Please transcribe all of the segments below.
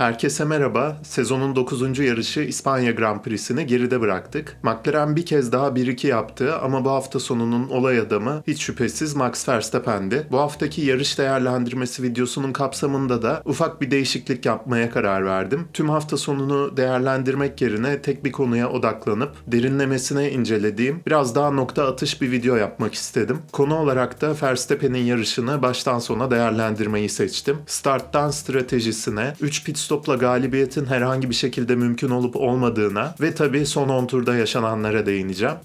Herkese merhaba. Sezonun 9. yarışı İspanya Grand Prix'sini geride bıraktık. McLaren bir kez daha 1-2 yaptı ama bu hafta sonunun olay adamı hiç şüphesiz Max Verstappen'di. Bu haftaki yarış değerlendirmesi videosunun kapsamında da ufak bir değişiklik yapmaya karar verdim. Tüm hafta sonunu değerlendirmek yerine tek bir konuya odaklanıp derinlemesine incelediğim biraz daha nokta atış bir video yapmak istedim. Konu olarak da Verstappen'in yarışını baştan sona değerlendirmeyi seçtim. Starttan stratejisine, 3 pit stopla galibiyetin herhangi bir şekilde mümkün olup olmadığına ve tabii son 10 turda yaşananlara değineceğim.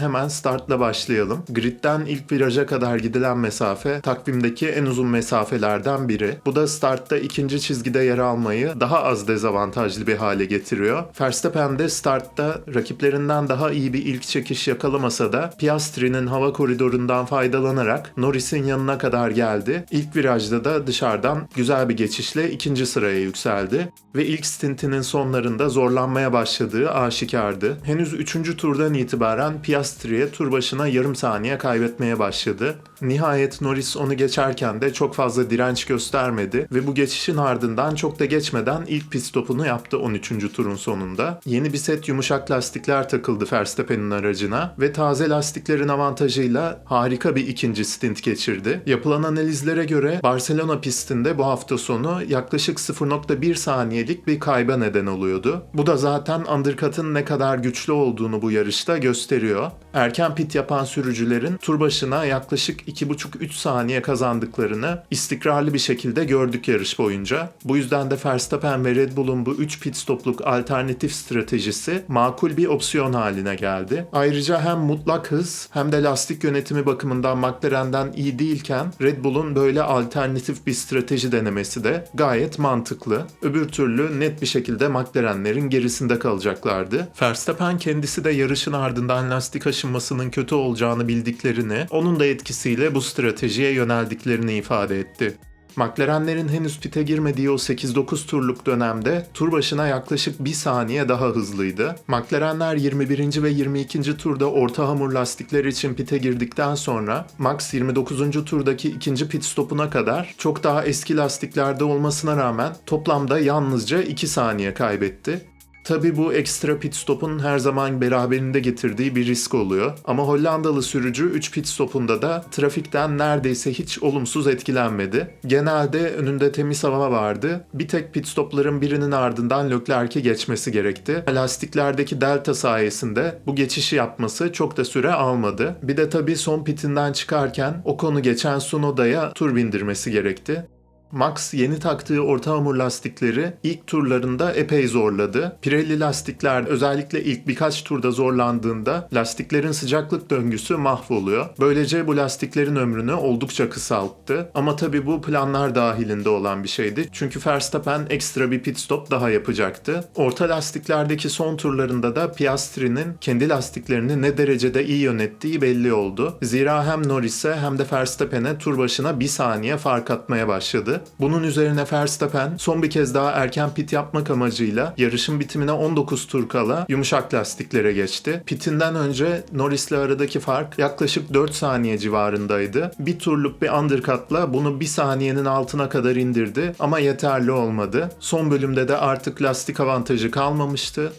Hemen startla başlayalım. Gridden ilk viraja kadar gidilen mesafe takvimdeki en uzun mesafelerden biri. Bu da startta ikinci çizgide yer almayı daha az dezavantajlı bir hale getiriyor. Verstappen de startta rakiplerinden daha iyi bir ilk çekiş yakalamasa da Piastri'nin hava koridorundan faydalanarak Norris'in yanına kadar geldi. İlk virajda da dışarıdan güzel bir geçişle ikinci sıraya yükseldi ve ilk stintinin sonlarında zorlanmaya başladığı aşikardı. Henüz 3. turdan itibaren Piastri'ye tur başına yarım saniye kaybetmeye başladı. Nihayet Norris onu geçerken de çok fazla direnç göstermedi ve bu geçişin ardından çok da geçmeden ilk pit stopunu yaptı 13. turun sonunda. Yeni bir set yumuşak lastikler takıldı Verstappen'in aracına ve taze lastiklerin avantajıyla harika bir ikinci stint geçirdi. Yapılan analizlere göre Barcelona pistinde bu hafta sonu yaklaşık 0.1 saniyelik bir kayba neden oluyordu. Bu da zaten undercut'ın ne kadar güçlü olduğunu bu yarışta gösteriyor. ciao Erken pit yapan sürücülerin tur başına yaklaşık 2,5-3 saniye kazandıklarını istikrarlı bir şekilde gördük yarış boyunca. Bu yüzden de Verstappen ve Red Bull'un bu 3 pit stopluk alternatif stratejisi makul bir opsiyon haline geldi. Ayrıca hem mutlak hız hem de lastik yönetimi bakımından McLaren'den iyi değilken Red Bull'un böyle alternatif bir strateji denemesi de gayet mantıklı. Öbür türlü net bir şekilde McLaren'lerin gerisinde kalacaklardı. Verstappen kendisi de yarışın ardından lastik aşınmasının kötü olacağını bildiklerini, onun da etkisiyle bu stratejiye yöneldiklerini ifade etti. McLaren'lerin henüz pite girmediği o 8-9 turluk dönemde tur başına yaklaşık 1 saniye daha hızlıydı. McLaren'ler 21. ve 22. turda orta hamur lastikler için pite girdikten sonra Max 29. turdaki ikinci pit stopuna kadar çok daha eski lastiklerde olmasına rağmen toplamda yalnızca 2 saniye kaybetti. Tabi bu ekstra pit stopun her zaman beraberinde getirdiği bir risk oluyor. Ama Hollandalı sürücü 3 pit stopunda da trafikten neredeyse hiç olumsuz etkilenmedi. Genelde önünde temiz hava vardı. Bir tek pit stopların birinin ardından Leclerc'e geçmesi gerekti. Lastiklerdeki delta sayesinde bu geçişi yapması çok da süre almadı. Bir de tabi son pitinden çıkarken o konu geçen Sunoda'ya tur bindirmesi gerekti. Max yeni taktığı orta hamur lastikleri ilk turlarında epey zorladı. Pirelli lastikler özellikle ilk birkaç turda zorlandığında lastiklerin sıcaklık döngüsü mahvoluyor. Böylece bu lastiklerin ömrünü oldukça kısalttı. Ama tabii bu planlar dahilinde olan bir şeydi. Çünkü Verstappen ekstra bir pit stop daha yapacaktı. Orta lastiklerdeki son turlarında da Piastri'nin kendi lastiklerini ne derecede iyi yönettiği belli oldu. Zira hem Norris'e hem de Verstappen'e tur başına bir saniye fark atmaya başladı. Bunun üzerine Verstappen son bir kez daha erken pit yapmak amacıyla yarışın bitimine 19 tur kala yumuşak lastiklere geçti. Pitinden önce Norris'le aradaki fark yaklaşık 4 saniye civarındaydı. Bir turluk bir undercut'la bunu bir saniyenin altına kadar indirdi ama yeterli olmadı. Son bölümde de artık lastik avantajı kalmamıştı.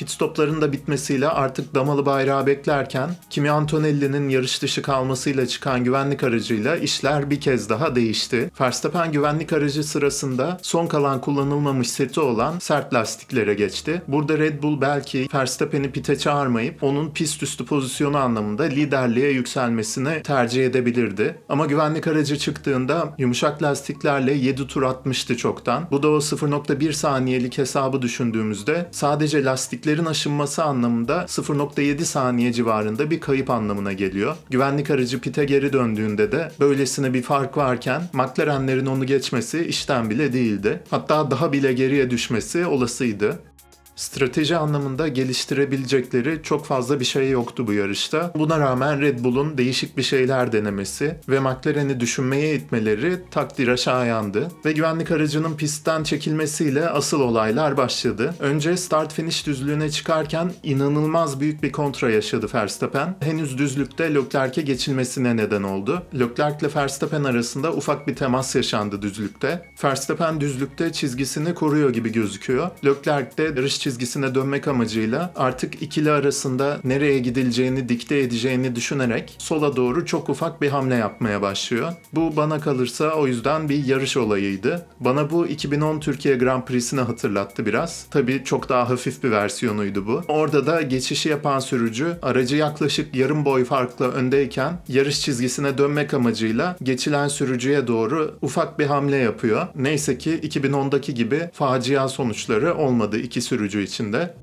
Pit stopların da bitmesiyle artık damalı bayrağı beklerken Kimi Antonelli'nin yarış dışı kalmasıyla çıkan güvenlik aracıyla işler bir kez daha değişti. Verstappen güvenlik aracı sırasında son kalan kullanılmamış seti olan sert lastiklere geçti. Burada Red Bull belki Verstappen'i pite çağırmayıp onun pist üstü pozisyonu anlamında liderliğe yükselmesini tercih edebilirdi. Ama güvenlik aracı çıktığında yumuşak lastiklerle 7 tur atmıştı çoktan. Bu da o 0.1 saniyelik hesabı düşündüğümüzde sadece lastikleri lastiklerin aşınması anlamında 0.7 saniye civarında bir kayıp anlamına geliyor. Güvenlik aracı pite geri döndüğünde de böylesine bir fark varken McLaren'lerin onu geçmesi işten bile değildi. Hatta daha bile geriye düşmesi olasıydı. Strateji anlamında geliştirebilecekleri çok fazla bir şey yoktu bu yarışta. Buna rağmen Red Bull'un değişik bir şeyler denemesi ve McLaren'i düşünmeye itmeleri takdire şayandı. Ve güvenlik aracının pistten çekilmesiyle asıl olaylar başladı. Önce start finish düzlüğüne çıkarken inanılmaz büyük bir kontra yaşadı Verstappen. Henüz düzlükte Leclerc'e geçilmesine neden oldu. Leclerc ile Verstappen arasında ufak bir temas yaşandı düzlükte. Verstappen düzlükte çizgisini koruyor gibi gözüküyor. Leclerc de yarış çizgisine dönmek amacıyla artık ikili arasında nereye gidileceğini dikte edeceğini düşünerek sola doğru çok ufak bir hamle yapmaya başlıyor. Bu bana kalırsa o yüzden bir yarış olayıydı. Bana bu 2010 Türkiye Grand Prix'sini hatırlattı biraz. Tabii çok daha hafif bir versiyonuydu bu. Orada da geçişi yapan sürücü aracı yaklaşık yarım boy farkla öndeyken yarış çizgisine dönmek amacıyla geçilen sürücüye doğru ufak bir hamle yapıyor. Neyse ki 2010'daki gibi facia sonuçları olmadı iki sürücü için de.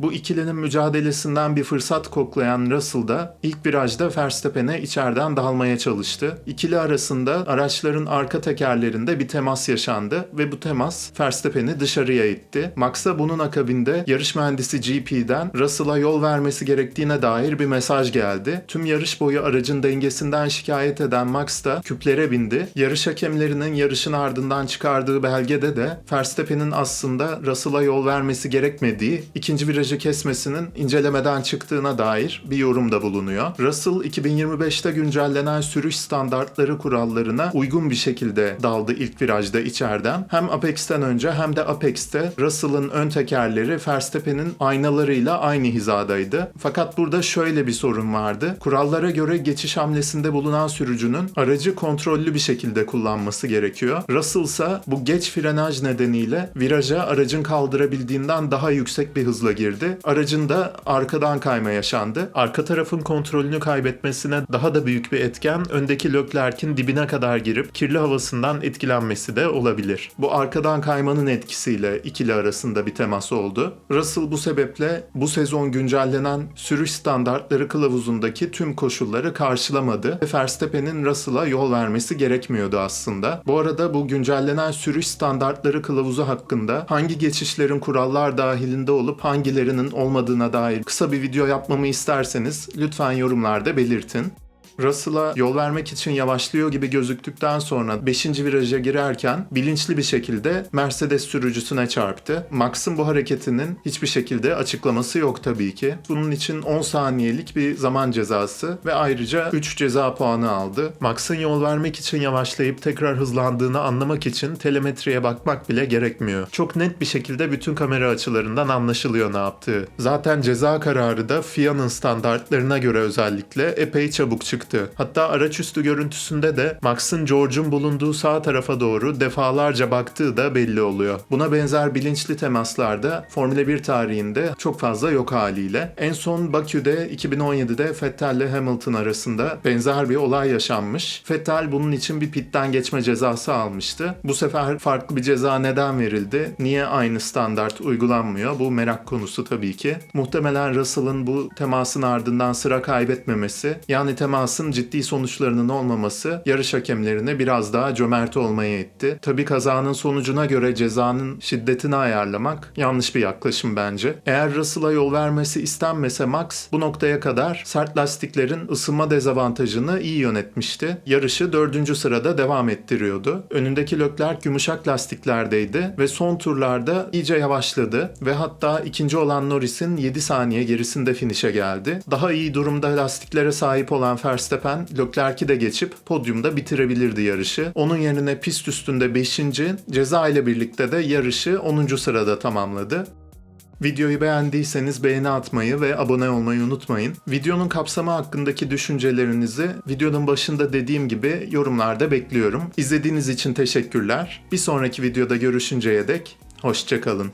Bu ikilinin mücadelesinden bir fırsat koklayan Russell da ilk virajda Verstappen'e içeriden dalmaya çalıştı. İkili arasında araçların arka tekerlerinde bir temas yaşandı ve bu temas Verstappen'i dışarıya itti. Max'a bunun akabinde yarış mühendisi GP'den Russell'a yol vermesi gerektiğine dair bir mesaj geldi. Tüm yarış boyu aracın dengesinden şikayet eden Max da küplere bindi. Yarış hakemlerinin yarışın ardından çıkardığı belgede de Verstappen'in aslında Russell'a yol vermesi gerekmediği, ikinci virajı kesmesinin incelemeden çıktığına dair bir yorumda bulunuyor. Russell 2025'te güncellenen sürüş standartları kurallarına uygun bir şekilde daldı ilk virajda içeriden. Hem Apex'ten önce hem de Apex'te Russell'ın ön tekerleri Verstappen'in aynalarıyla aynı hizadaydı. Fakat burada şöyle bir sorun vardı. Kurallara göre geçiş hamlesinde bulunan sürücünün aracı kontrollü bir şekilde kullanması gerekiyor. Russell ise bu geç frenaj nedeniyle viraja aracın kaldırabildiğinden daha yüksek bir hızla girdi. Aracın da arkadan kayma yaşandı. Arka tarafın kontrolünü kaybetmesine daha da büyük bir etken öndeki Leclerc'in dibine kadar girip kirli havasından etkilenmesi de olabilir. Bu arkadan kaymanın etkisiyle ikili arasında bir temas oldu. Russell bu sebeple bu sezon güncellenen sürüş standartları kılavuzundaki tüm koşulları karşılamadı ve Verstappen'in Russell'a yol vermesi gerekmiyordu aslında. Bu arada bu güncellenen sürüş standartları kılavuzu hakkında hangi geçişlerin kurallar dahilinde olup hangilerinin olmadığına dair kısa bir video yapmamı isterseniz lütfen yorumlarda belirtin. Russell'a yol vermek için yavaşlıyor gibi gözüktükten sonra 5. viraja girerken bilinçli bir şekilde Mercedes sürücüsüne çarptı. Max'ın bu hareketinin hiçbir şekilde açıklaması yok tabii ki. Bunun için 10 saniyelik bir zaman cezası ve ayrıca 3 ceza puanı aldı. Max'ın yol vermek için yavaşlayıp tekrar hızlandığını anlamak için telemetriye bakmak bile gerekmiyor. Çok net bir şekilde bütün kamera açılarından anlaşılıyor ne yaptığı. Zaten ceza kararı da FIA'nın standartlarına göre özellikle epey çabuk çıktı. Hatta araç üstü görüntüsünde de Max'ın George'un bulunduğu sağ tarafa doğru defalarca baktığı da belli oluyor. Buna benzer bilinçli temaslarda Formula 1 tarihinde çok fazla yok haliyle. En son Bakü'de 2017'de Vettel ile Hamilton arasında benzer bir olay yaşanmış. Vettel bunun için bir pitten geçme cezası almıştı. Bu sefer farklı bir ceza neden verildi? Niye aynı standart uygulanmıyor? Bu merak konusu tabii ki. Muhtemelen Russell'ın bu temasın ardından sıra kaybetmemesi, yani temasın ciddi sonuçlarının olmaması yarış hakemlerine biraz daha cömert olmaya itti. Tabii kazanın sonucuna göre cezanın şiddetini ayarlamak yanlış bir yaklaşım bence. Eğer Russell'a yol vermesi istenmese Max bu noktaya kadar sert lastiklerin ısınma dezavantajını iyi yönetmişti. Yarışı dördüncü sırada devam ettiriyordu. Önündeki Leclerc yumuşak lastiklerdeydi ve son turlarda iyice yavaşladı ve hatta ikinci olan Norris'in 7 saniye gerisinde finişe geldi. Daha iyi durumda lastiklere sahip olan Verstappen Leclerc'i de geçip podyumda bitirebilirdi yarışı. Onun yerine pist üstünde 5. ceza ile birlikte de yarışı 10. sırada tamamladı. Videoyu beğendiyseniz beğeni atmayı ve abone olmayı unutmayın. Videonun kapsamı hakkındaki düşüncelerinizi videonun başında dediğim gibi yorumlarda bekliyorum. İzlediğiniz için teşekkürler. Bir sonraki videoda görüşünceye dek hoşçakalın.